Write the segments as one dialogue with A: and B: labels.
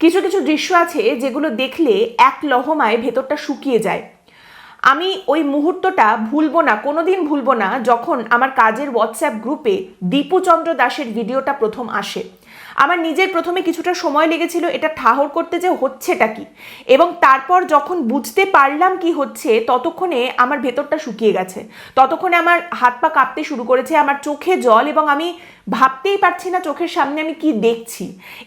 A: কিছু কিছু দৃশ্য আছে যেগুলো দেখলে এক লহমায় ভেতরটা শুকিয়ে যায়। আমি ওই মুহূর্তটা ভুলবো না কোনো দিন ভুলবো না, যখন আমার কাজের হোয়াটসঅ্যাপ গ্রুপে দীপুচন্দ্র দাসের ভিডিওটা প্রথম আসে। আমার নিজের প্রথমে কিছুটা সময় লেগেছিল এটা ঠাহর করতে যে হচ্ছেটা কি? এবং তারপর যখন বুঝতে পারলাম কি হচ্ছে, ততক্ষণে আমার ভেতরটা শুকিয়ে গেছে। ততক্ষণে আমার হাত পা কাঁপতে শুরু করেছে, আমার চোখে জল এবং আমি ভাবতেই পারছি না চোখের সামনে আমি কি দেখছি।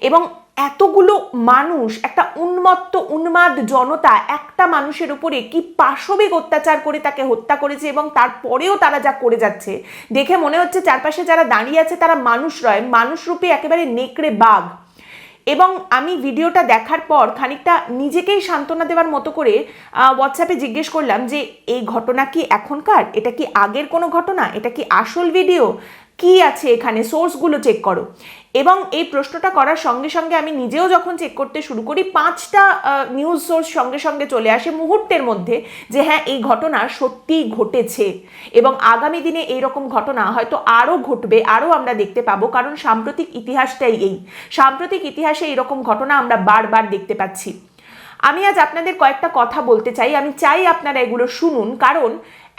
A: এবং এতগুলো মানুষ, একটা উন্মত্ত, উন্মাদ জনতা একটা মানুষের উপরে কি পাশবিক অত্যাচার করে তাকে হত্যা করেছে এবং তারপরেও তারা যা করে যাচ্ছে? দেখে মনে হচ্ছে চারপাশে যারা দাঁড়িয়ে আছে তারা মানুষ রয় মানুষরূপে একেবারে নেকড়ে বাঘ। এবং আমি ভিডিওটা দেখার পর খানিকটা নিজেকেই সান্ত্বনা দেওয়ার মতো করে হোয়াটসঅ্যাপে জিজ্ঞেস করলাম যে, এই ঘটনা কি এখনকার? এটা কি আগের কোনো ঘটনা? এটা কি আসল ভিডিও কি আছে এখানে? সোর্সগুলো চেক করো। এবং এই প্রশ্নটা করার সঙ্গে সঙ্গে আমি নিজেও যখন চেক করতে শুরু করি, পাঁচটা নিউজ সোর্স সঙ্গে সঙ্গে চলে আসে মুহূর্তের মধ্যে যে হ্যাঁ এই ঘটনা সত্যিই ঘটেছে এবং আগামী দিনে এই রকম ঘটনা হয়তো আরও ঘটবে, আরও আমরা দেখতে পাবো। কারণ সাম্প্রতিক ইতিহাসটাই এই। সাম্প্রতিক ইতিহাসে এরকম ঘটনা আমরা বারবার দেখতে পাচ্ছি। আমি আজ আপনাদের কয়েকটা কথা বলতে চাই। আমি চাই আপনারা এগুলো শুনুন। কারণ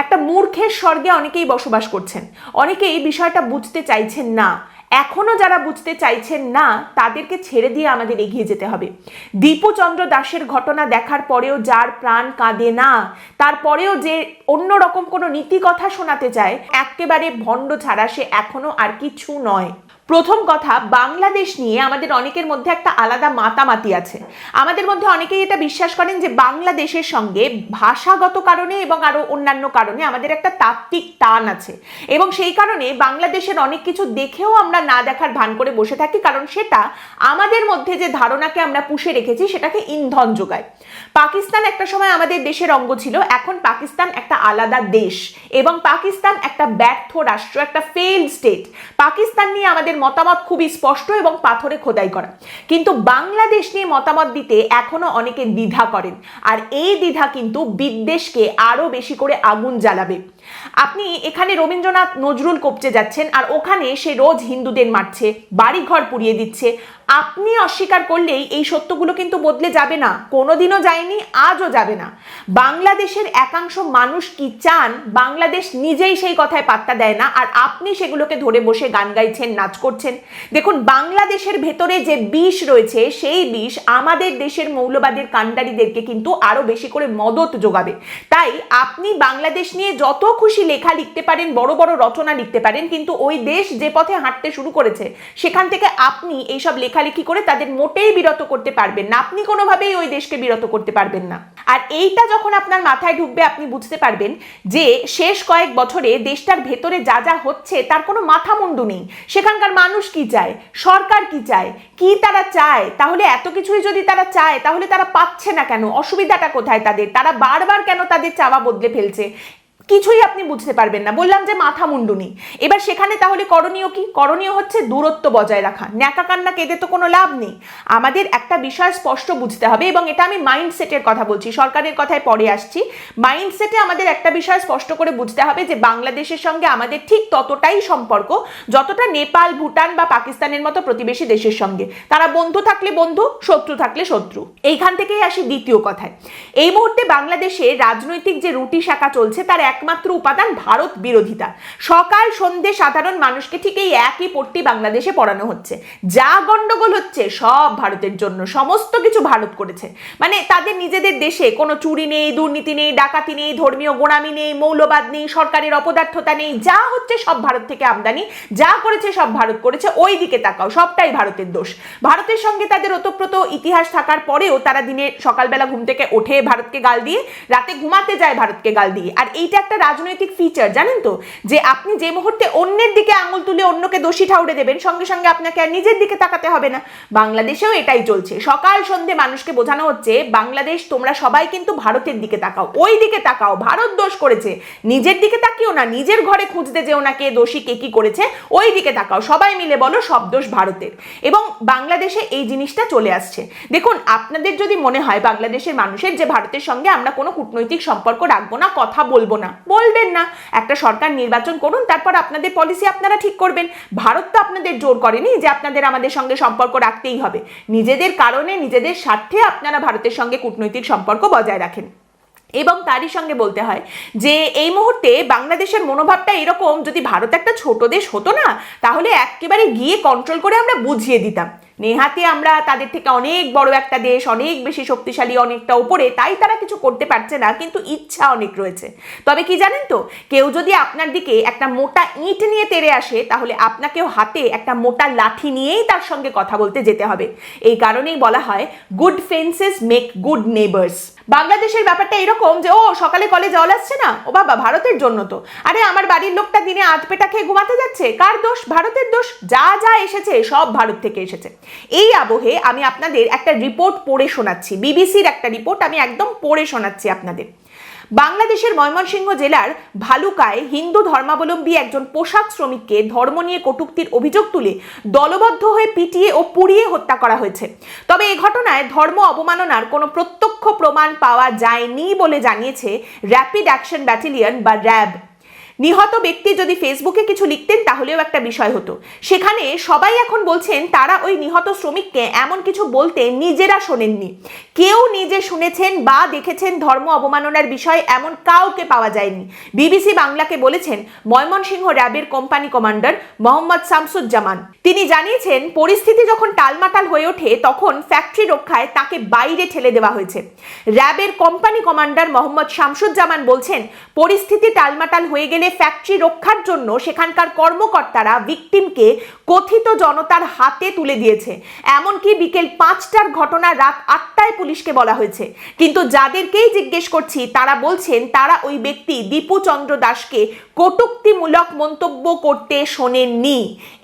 A: একটা মূর্খের স্বর্গে অনেকেই বসবাস করছেন। অনেকে এই বিষয়টা বুঝতে চাইছেন না। এখনও যারা বুঝতে চাইছেন না, তাদেরকে ছেড়ে দিয়ে আমাদের এগিয়ে যেতে হবে। দীপুচন্দ্র দাসের ঘটনা দেখার পরেও যার প্রাণ কাঁদে না তারপরেও যে অন্য রকম কোনো নীতি কথা শোনাতে চায়, একেবারে ভণ্ড ছাড়া সে এখনও আর কিছু নয়। প্রথম কথা, বাংলাদেশ নিয়ে আমাদের অনেকের মধ্যে একটা আলাদা মাতামাতি আছে। আমাদের মধ্যে অনেকেই এটা বিশ্বাস করেন যে বাংলাদেশের সঙ্গে ভাষাগত কারণে এবং আরও অন্যান্য কারণে আমাদের একটা তাত্ত্বিক টান আছে। এবং সেই কারণে বাংলাদেশের অনেক কিছু দেখেও আমরা না দেখার ভান করে বসে থাকি, কারণ সেটা আমাদের মধ্যে যে ধারণাকে আমরা পুষে রেখেছি, সেটাকে ইন্ধন যোগায়। পাকিস্তান একটা সময় আমাদের দেশের অঙ্গ ছিল, এখন পাকিস্তান একটা আলাদা দেশ। এবং পাকিস্তান একটা ব্যর্থ রাষ্ট্র, একটা ফেইল্ড স্টেট পাকিস্তান নিয়ে আমাদের মতামত খুবই স্পষ্ট এবং পাথরে খোদাই করা। কিন্তু বাংলাদেশ নিয়ে মতামত দিতে এখনও অনেকে দ্বিধা করেন। আর এই দ্বিধা কিন্তু বিদ্বেষকে আরও বেশি করে আগুন জ্বালাবে। আপনি এখানে রবীন্দ্রনাথ নজরুল কোপচে যাচ্ছেন আর ওখানে সে রোজ হিন্দুদের মারছে, বাড়িঘর পুড়িয়ে দিচ্ছে। আপনি অস্বীকার করলেই এই সত্যগুলো কিন্তু বদলে যাবে না। কোনোদিনও যায়নি, আজও যাবে না। বাংলাদেশের একাংশ মানুষ কি চান, বাংলাদেশ নিজেই সেই কথায় পাত্তা দেয় না আর আপনি সেগুলোকে ধরে বসে গান গাইছেন, নাচ করছেন। দেখুন, বাংলাদেশের ভেতরে যে বিষ রয়েছে, সেই বিষ আমাদের দেশের মৌলবাদের কাণ্ডারিদেরকে কিন্তু আরও বেশি করে মদত যোগাবে। তাই আপনি বাংলাদেশ নিয়ে যত খুশি লেখা লিখতে পারেন, বড় বড় রচনা লিখতে পারেন, কিন্তু ওই দেশ যে পথে হাঁটতে শুরু করেছে, সেখান থেকে আপনি এইসব লেখালেখি করে তাদের মোটেই বিরত করতে পারবেন না। আপনি কোনোভাবেই ওই দেশকে বিরত করতে পারবেন না। আর এইটা যখন আপনার মাথায় ঢুকবে, আপনি বুঝতে পারবেন যে শেষ কয়েক বছরে দেশটার ভেতরে যা যা হচ্ছে, তার কোনো মাথা মুন্ডু নেই। সেখানকার মানুষ কি চায়? সরকার কি চায়? কি তারা চায়? তাহলে এত কিছুই যদি তারা চায়, তাহলে তারা পাচ্ছে না কেন? অসুবিধাটা কোথায় তাদের? তারা বারবার কেন তাদের চাওয়া বদলে ফেলছে? কিছুই আপনি বুঝতে পারবেন না। বললাম যে মাথা মুন্ডুনি। এবার সেখানে তাহলে করণীয় কি? করণীয় হচ্ছে দূরত্ব বজায় রাখা। ন্যাকা কান্না, কেঁদে তো কোনো লাভ নেই। আমাদের একটা বিষয় স্পষ্ট বুঝতে হবে এবং এটা আমি মাইন্ডসেটের কথা বলছি, সরকারের কথায় পরে আসছি। মাইন্ডসেটে আমাদের একটা বিষয় স্পষ্ট করে বুঝতে হবে যে বাংলাদেশের সঙ্গে আমাদের ঠিক ততটাই সম্পর্ক যতটা নেপাল, ভুটান বা পাকিস্তানের মতো প্রতিবেশী দেশের সঙ্গে। তারা বন্ধু থাকলে বন্ধু, শত্রু থাকলে শত্রু। এইখান থেকেই আসি দ্বিতীয় কথায়। এই মুহূর্তে বাংলাদেশে রাজনৈতিক যে রুটি শাখা চলছে, তার একমাত্র উপাদান ভারত বিরোধিতা। সকাল, সন্ধে সাধারণ মানুষকে ঠিক এই একই পট্টি বাংলাদেশে পড়ানো হচ্ছে। যা গন্ডগোল হচ্ছে, সব ভারতের জন্য। সমস্ত কিছু ভারত করেছে। মানে তাদের নিজেদের দেশে কোনো চুরি নেই, দুর্নীতি নেই, ডাকাতি নেই, ধর্মীয় গোড়ামি নেই, মৌলবাদ নেই, সরকারের অপদার্থতা নেই। যা হচ্ছে সব ভারত থেকে আমদানি। যা করেছে সব ভারত করেছে ওই দিকে তাকাও, সবটাই ভারতের দোষ। ভারতের সঙ্গে তাদের ওতপ্রোত ইতিহাস থাকার পরেও তারা দিনে সকালবেলা ঘুম থেকে ওঠে ভারতকে গাল দিয়ে, রাতে ঘুমাতে যায় ভারতকে গাল দিয়ে। আর এইটা একটা রাজনৈতিক ফিচার জানেন তো? যে আপনি যে মুহূর্তে অন্যের দিকে আঙুল তুলে অন্যকে দোষী ঠাউরে দেবেন, সঙ্গে সঙ্গে আপনাকে আর নিজের দিকে তাকাতে হবে না। বাংলাদেশেও এটাই চলছে। সকাল সন্ধে মানুষকে বোঝানো হচ্ছে, বাংলাদেশ তোমরা সবাই কিন্তু ভারতের দিকে তাকাও, ওই দিকে তাকাও, ভারত দোষ করেছে। নিজের দিকে তাকিও না, নিজের ঘরে খুঁজতে যেও না কে দোষী, কে কি করেছে, ওই দিকে তাকাও, সবাই মিলে বলো সব দোষ ভারতের। এবং বাংলাদেশে এই জিনিসটা চলে আসছে। দেখুন, আপনাদের যদি মনে হয় বাংলাদেশের মানুষের যে ভারতের সঙ্গে আমরা কোনো কূটনৈতিক সম্পর্ক রাখব না, কথা বলব না বলবেন না। একটা সরকার নির্বাচন করুন, তারপর আপনাদের পলিসি আপনারা ঠিক করবেন। ভারত তো আপনাদের জোর করেনি যে আপনাদের আমাদের সঙ্গে সম্পর্ক রাখতেই হবে। নিজেদের কারণে, নিজেদের স্বার্থে আপনারা ভারতের সঙ্গে কূটনৈতিক সম্পর্ক বজায় রাখেন। এবং তারই সঙ্গে বলতে হয় যে, এই মুহূর্তে বাংলাদেশের মনোভাবটা এরকম, যদি ভারত একটা ছোট দেশ হতো না, তাহলে একেবারে গিয়ে কন্ট্রোল করে আমরা বুঝিয়ে দিতাম। নেহাতে আমরা তাদের থেকে অনেক বড় একটা দেশ, অনেক বেশি শক্তিশালী, অনেকটা উপরে, তাই তারা কিছু করতে পারছে না, কিন্তু ইচ্ছা অনেক রয়েছে। তবে কি জানেন তো, কেউ যদি আপনার দিকে একটা মোটা ইট নিয়ে তেড়ে আসে, তাহলে আপনাকেও হাতে একটা মোটা লাঠি নিয়েই তার সঙ্গে কথা বলতে যেতে হবে। এই কারণেই বলা হয় good fences make good neighbours বাংলাদেশের ব্যাপারটা এরকম যে, ও সকালে কলে জল আসছে না? ও বাবা, ভারতের জন্য তো। আরে, আমার বাড়ির লোকটা দিনে আধ পেটা খেয়ে ঘুমাতে যাচ্ছে? কার দোষ? ভারতের দোষ? যা যা এসেছে, সব ভারত থেকে এসেছে। এই আবহে আমি আপনাদের একটা রিপোর্ট পড়ে শোনাচ্ছি। বিবিসির একটা রিপোর্ট আমি একদম পড়ে শোনাচ্ছি আপনাদের। বাংলাদেশের ময়মনসিংহ জেলার ভালুকায় হিন্দু ধর্মাবলম্বী একজন পোশাক শ্রমিককে ধর্ম নিয়ে কটুক্তির অভিযোগ তুলে দলবদ্ধ হয়ে পিটিয়ে ও পুড়িয়ে হত্যা করা হয়েছে। তবে এ ঘটনায় ধর্ম অবমাননার কোনো প্রত্যক্ষ প্রমাণ পাওয়া যায়নি বলে জানিয়েছে র্যাপিড অ্যাকশন ব্যাটালিয়ন বা র্যাব। নিহত ব্যক্তি যদি ফেসবুকে কিছু লিখতেন তাহলেও একটা বিষয় হতো। সেখানে সবাই এখন বলছেন তারা ওই নিহত শ্রমিককে এমন কিছু বলতে নিজেরা শোনেননি। কেউ নিজে শুনেছেন বা দেখেছেন ধর্ম অবমাননার বিষয়ে এমন কাউকে পাওয়া যায়নি। বিবিসি বাংলাকে বলেছেন, ময়মনসিংহ র্যাবের কোম্পানি কমান্ডার মোহাম্মদ শামসুজ্জামান। তিনি জানিয়েছেন, পরিস্থিতি যখন টালমাটাল হয়ে ওঠে তখন ফ্যাক্টরি রক্ষায় তাকে বাইরে ঠেলে দেওয়া হয়েছে। র্যাবের কোম্পানি কমান্ডার মোহাম্মদ শামসুজ্জামান বলছেন, পরিস্থিতি টালমাটাল হয়ে গেলে ফ্যাক্টরি রক্ষার জন্য সেখানকার কর্মকর্তারা ভিকটিমকে কথিত জনতার হাতে তুলে দিয়েছে। এমনকি বিকেল পাঁচটার ঘটনা রাত আটটায় পুলিশকে বলা হয়েছে। কিন্তু যাদেরকেই জিজ্ঞেস করছি, তারা বলছেন তারা ওই ব্যক্তি দীপু চন্দ্র দাসকে কটুক্তিমূলক মন্তব্য করতে শোনেননি।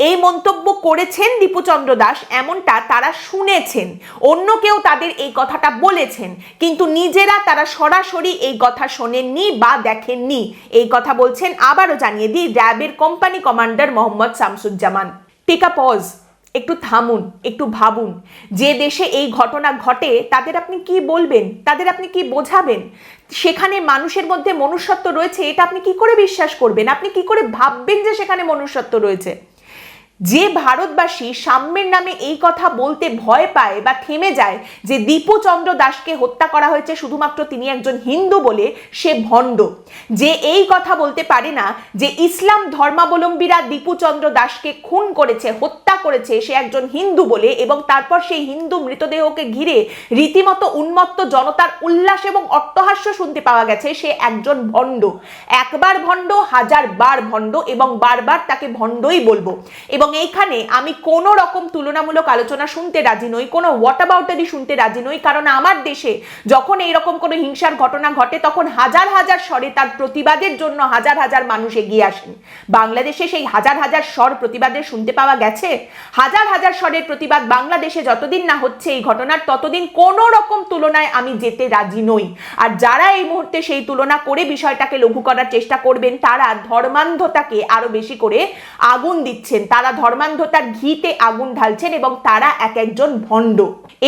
A: এই মন্তব্য করেছেন দীপুচন্দ্র দাস, এমনটা তারা শুনেছেন। অন্য কেউ তাদের এই কথাটা বলেছেন, কিন্তু নিজেরা তারা সরাসরি এই কথা শোনেননি বা দেখেননি। এই কথা বলছেন আবারও জানিয়ে দিই, র্যাবের কোম্পানি কমান্ডার মোহাম্মদ শামসুজ্জামান। টিকা পজ একটু থামুন, একটু ভাবুন। যে দেশে এই ঘটনা ঘটে, তাদের আপনি কি বলবেন? তাদের আপনি কি বোঝাবেন? সেখানে মানুষের মধ্যে মনুষ্যত্ব রয়েছে, এটা আপনি কি করে বিশ্বাস করবেন? আপনি কি করে ভাববেন যে সেখানে মনুষ্যত্ব রয়েছে? যে ভারতবাসী সাম্যের নামে এই কথা বলতে ভয় পায় বা থেমে যায় যে দীপুচন্দ্র দাসকে হত্যা করা হয়েছে শুধুমাত্র তিনি একজন হিন্দু বলে সে ভণ্ড। যে এই কথা বলতে পারে না যে ইসলাম ধর্মাবলম্বীরা দীপুচন্দ্র দাসকে খুন করেছে, হত্যা করেছে, সে একজন হিন্দু বলে এবং তারপর সেই হিন্দু মৃতদেহকে ঘিরে রীতিমতো উন্মত্ত জনতার উল্লাস এবং অট্টহাস্য শুনতে পাওয়া গেছে, সে একজন ভণ্ড। একবার ভণ্ড হাজার বার ভণ্ড এবং বারবার তাকে ভণ্ডই বলব। এবং এইখানে আমি কোনো রকম তুলনামূলক আলোচনা শুনতে রাজি নই, কোনো হোয়াট অ্যাবাউটারই শুনতে রাজি নই, কারণ আমার দেশে যখন এইরকম কোনো হিংসার ঘটনা ঘটে, তখন হাজার হাজার স্বরে তার প্রতিবাদের জন্য হাজার হাজার মানুষ এগিয়ে আসেন। বাংলাদেশে সেই হাজার হাজার স্বর প্রতিবাদের শুনতে পাওয়া গেছে? হাজার হাজার স্বরের প্রতিবাদ বাংলাদেশে যতদিন না হচ্ছে, এই ঘটনার ততদিন কোনো রকম তুলনায় আমি যেতে রাজি নই। আর যারা এই মুহূর্তে সেই তুলনা করে বিষয়টাকে লঘু করার চেষ্টা করবেন, তারা ধর্মান্ধতাকে আরও বেশি করে আগুন দিচ্ছেন। তারা ধর্মান্ধতার ঘিতে আগুন ঢালছেন এবং তারা এক একজন ভণ্ড।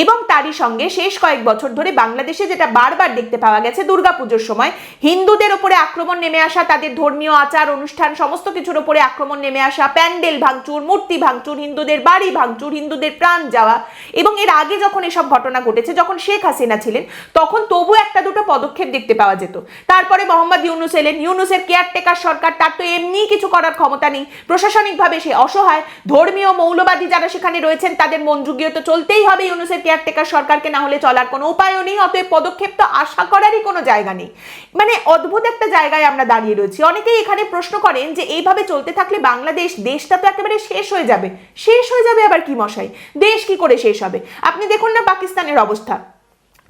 A: এবং তারই সঙ্গে শেষ কয়েক বছর ধরে বাংলাদেশে যেটা বারবার দেখতে পাওয়া গেছে দুর্গাপুজোর সময়, হিন্দুদের ওপরে আক্রমণ নেমে আসা, তাদের ধর্মীয় আচার, অনুষ্ঠান, সমস্ত কিছুর ওপরে আক্রমণ নেমে আসা, প্যান্ডেল ভাঙচুর, মূর্তি ভাঙচুর, হিন্দুদের বাড়ি ভাঙচুর, হিন্দুদের প্রাণ যাওয়া এবং এর আগে যখন এসব ঘটনা ঘটেছে, যখন শেখ হাসিনা ছিলেন, তখন তবু একটা দুটো পদক্ষেপ দেখতে পাওয়া যেত। তারপরে মোহাম্মদ ইউনুস এলেন। ইউনুসের কেয়ারটেকার সরকার, তার তো এমনিই কিছু করার ক্ষমতা নেই। প্রশাসনিকভাবে সে অসহায়। ধর্মীয় মৌলবাদী যারা সেখানে রয়েছেন, তাদের মন তো চলতেই হবে ইউনুসের কেয়ারটেকার সরকারকে, না হলে চলার কোনো উপায়ও নেই, অতএব পদক্ষেপ তো আশা করারই কোনো জায়গা নেই। মানে অদ্ভুত একটা জায়গায় আমরা দাঁড়িয়ে রয়েছি। অনেকেই এখানে প্রশ্ন করেন যে, এইভাবে চলতে থাকলে বাংলাদেশ, দেশটা তো একেবারে শেষ হয়ে যাবে। শেষ হয়ে যাবে আবার কি মশাই? দেশ কি করে শেষ হবে? আপনি দেখুন না পাকিস্তানের অবস্থা।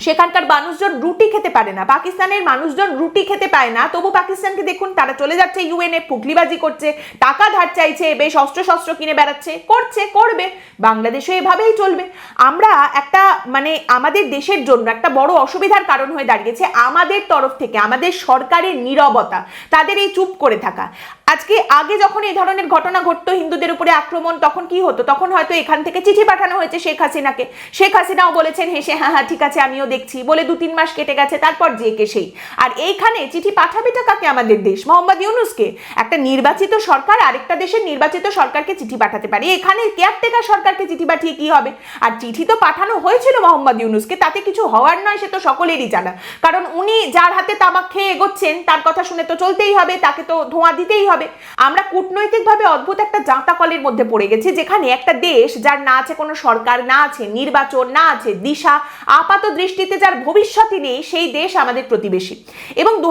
A: সেখানকার মানুষজন রুটি খেতে পারে না। পাকিস্তানের মানুষজন রুটি খেতে পায় না। তবু পাকিস্তানকে দেখুন, তারা চলে যাচ্ছে ইউএনএ ফুকলিবাজি করছে, টাকা ধার চাইছে, বেশ অস্ত্র শস্ত্র কিনে বেড়াচ্ছে, করছে, করবে। বাংলাদেশও এভাবেই চলবে। আমরা একটা মানে আমাদের দেশের জন্য একটা বড় অসুবিধার কারণ হয়ে দাঁড়িয়েছে আমাদের তরফ থেকে, আমাদের সরকারের নীরবতা, তাদের এই চুপ করে থাকা। আজকে আগে যখন এই ধরনের ঘটনা ঘটতো হিন্দুদের উপরে আক্রমণ, তখন কি হতো? তখন হয়তো এখান থেকে চিঠি পাঠানো হয়েছে শেখ হাসিনাকে। শেখ হাসিনাও বলেছেন হেসে হ্যাঁ হ্যাঁ ঠিক আছে, আমিও দেখছি। বলে দু তিন মাস কেটে গেছে, তারপর যে কে সেই। আর এইখানে চিঠি পাঠাবেটা কাকে আমাদের দেশ? মোহাম্মদ ইউনুসকে? একটা নির্বাচিত সরকার, আরেকটা দেশের নির্বাচিত সরকারকে চিঠি পাঠাতে পারে। এখানে কেয়ারটেকার সরকারকে চিঠি পাঠিয়ে কি হবে? আর চিঠি তো পাঠানো হয়েছিল মোহাম্মদ ইউনুসকে, তাতে কিছু হওয়ার নয়, সে তো সকলেরই জানা। কারণ উনি যার হাতে তামাক খেয়ে এগোচ্ছেন, তার কথা শুনে তো চলতেই হবে, তাকে তো ধোঁয়া দিতেই হবে। আমরা কূটনৈতিকভাবে অদ্ভুত একটা জাঁতা কলের মধ্যে পড়ে গেছি, যেখানে একটা দেশ যার না আছে কোনো সরকার, না আছে নির্বাচন, না আছে দিশা, আপাত দৃষ্টিতে যার ভবিষ্যৎই নেই, সেই দেশ আমাদের প্রতিবেশী। এবং দু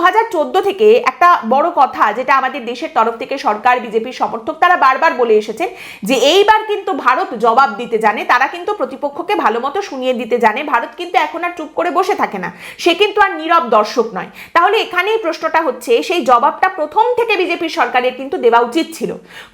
A: থেকে একটা বড় কথা যেটা আমাদের দেশের তরফ থেকে সরকার, বিজেপির সমর্থক, তারা বারবার বলে এসেছেন যে এইবার কিন্তু ভারত জবাব দিতে জানে, তারা কিন্তু প্রতিপক্ষকে ভালো মতো শুনিয়ে দিতে জানে, ভারত কিন্তু এখন আর চুপ করে বসে থাকে না। সে কিন্তু আর নীরব দর্শক নয়। তাহলে এখানেই প্রশ্নটা হচ্ছে, সেই জবাবটা প্রথম থেকে বিজেপির সরকারের কিন্তু দেওয়া উচিত ছিল।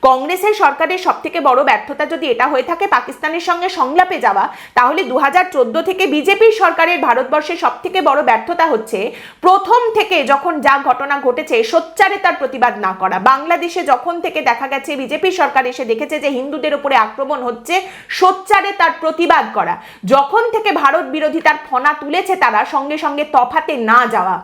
A: কংগ্রেসের সরকারের সব থেকে বড় ব্যর্থতা যদি এটা হয়ে থাকে পাকিস্তানের সঙ্গে সংলাপে যাওয়া, তাহলে দু হাজার চোদ্দ থেকে বিজেপির সরকারের ভারতবর্ষের সব থেকে বড় ব্যর্থতা হচ্ছে প্রথম থেকে যখন যা ঘটনা ঘটেছে সোচ্চারে তার প্রতিবাদ না করা। বাংলাদেশে যখন থেকে দেখা গেছে বিজেপি সরকার এসে দেখেছে যে হিন্দুদের উপরে আক্রমণ হচ্ছে, সোচ্চারে তার প্রতিবাদ করা। যখন থেকে ভারত বিরোধিতার ফনা তুলেছে তারা, সঙ্গে সঙ্গে তফাতে না যাওয়া।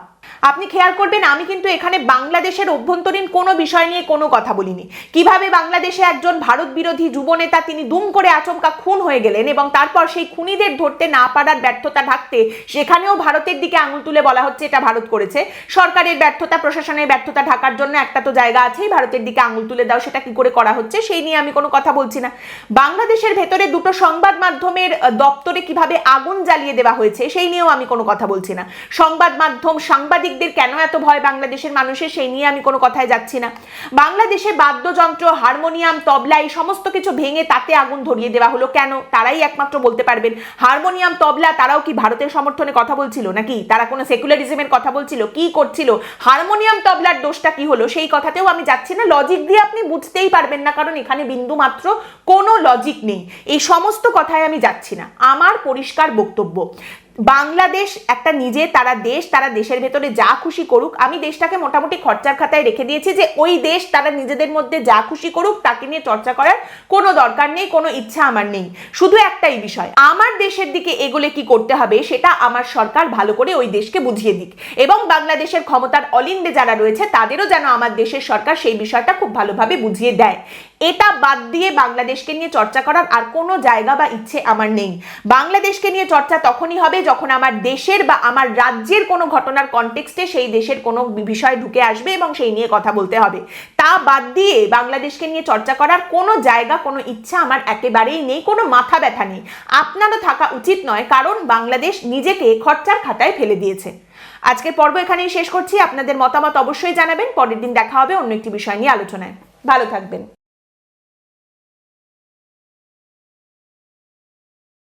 A: আপনি খেয়াল করবেন, আমি কিন্তু এখানে বাংলাদেশের অভ্যন্তরীণ কোনো বিষয় নিয়ে কোনো কথা বলিনি। কীভাবে বাংলাদেশে একজন ভারত বিরোধী যুবনেতা তিনি দুম করে আচমকা খুন হয়ে গেলেন এবং তারপর সেই খুনিদের ধরতে না পারার ব্যর্থতা ঢাকতে সেখানেও ভারতের দিকে আঙুল তুলে বলা হচ্ছে, এটা ভারত করেছে। সরকারের ব্যর্থতা, প্রশাসনের ব্যর্থতা ঢাকার জন্য একটা তো জায়গা আছেই, ভারতের দিকে আঙুল তুলে দাও, সেটা কি করে করা হচ্ছে, সেই নিয়ে আমি কোনো কথা বলছি না। বাংলাদেশের ভেতরে দুটো সংবাদ মাধ্যমের দপ্তরে কীভাবে আগুন জ্বালিয়ে দেওয়া হয়েছে, সেই নিয়েও আমি কোনো কথা বলছি না। সংবাদ মাধ্যম সাংবাদিকদের কেন এত ভয় বাংলাদেশের মানুষের? সেই নিয়ে আমি কোনো কথায় যাচ্ছি না। বাংলাদেশে বাদ্যযন্ত্র, হারমোনিয়াম, তবলা এই সমস্ত কিছু ভেঙে তাতে আগুন ধরিয়ে দেওয়া হলো কেন? তারাই একমাত্র বলতে পারবেন। হারমোনিয়াম, তবলা তারাও কি ভারতের সমর্থনে কথা বলছিল নাকি? তারা কোনো সেকুলারিজমের কথা বলছিল? কি করছিল? হারমোনিয়াম, তবলার দোষটা কি হলো? সেই কথাতেও আমি যাচ্ছি না। লজিক দিয়ে আপনি বুঝতেই পারবেন না, কারণ এখানে বিন্দু মাত্র কোনো লজিক নেই। এই সমস্ত কথায় আমি যাচ্ছি না। আমার পরিষ্কার বক্তব্য বাংলাদেশ একটা নিজে, তারা দেশ, তারা দেশের ভেতরে যা খুশি করুক, আমি দেশটাকে মোটামুটি খরচার খাতায় রেখে দিয়েছি যে ওই দেশ, তারা নিজেদের মধ্যে যা খুশি করুক, তাকে নিয়ে চর্চা করার কোনো দরকার নেই, কোনো ইচ্ছা আমার নেই। শুধু একটাই বিষয়, আমার দেশের দিকে এগোলে কি করতে হবে সেটা আমার সরকার ভালো করে ওই দেশকে বুঝিয়ে দিক। এবং বাংলাদেশের ক্ষমতার অলিন্দে যারা রয়েছে, তাদেরও যেন আমার দেশের সরকার সেই বিষয়টা খুব ভালোভাবে বুঝিয়ে দেয়। এটা বাদ দিয়ে বাংলাদেশকে নিয়ে চর্চা করার আর কোনো জায়গা বা ইচ্ছে আমার নেই। বাংলাদেশকে নিয়ে চর্চা তখনই হবে যখন আমার দেশের বা আমার রাজ্যের কোনো ঘটনার কনটেক্সটে সেই দেশের কোনো বিষয় ঢুকে আসবে এবং সেই নিয়ে কথা বলতে হবে। তা বাদ দিয়ে বাংলাদেশকে নিয়ে চর্চা করার কোনো জায়গা, কোনো ইচ্ছা আমার একেবারেই নেই, কোনো মাথা ব্যথা নেই। আপনারও থাকা উচিত নয়, কারণ বাংলাদেশ নিজেকে খরচার খাতায় ফেলে দিয়েছে। আজকে পর্ব এখানেই শেষ করছি। আপনাদের মতামত অবশ্যই জানাবেন। পরের দিন দেখা হবে অন্য একটি বিষয় নিয়ে আলোচনায়। ভালো থাকবেন।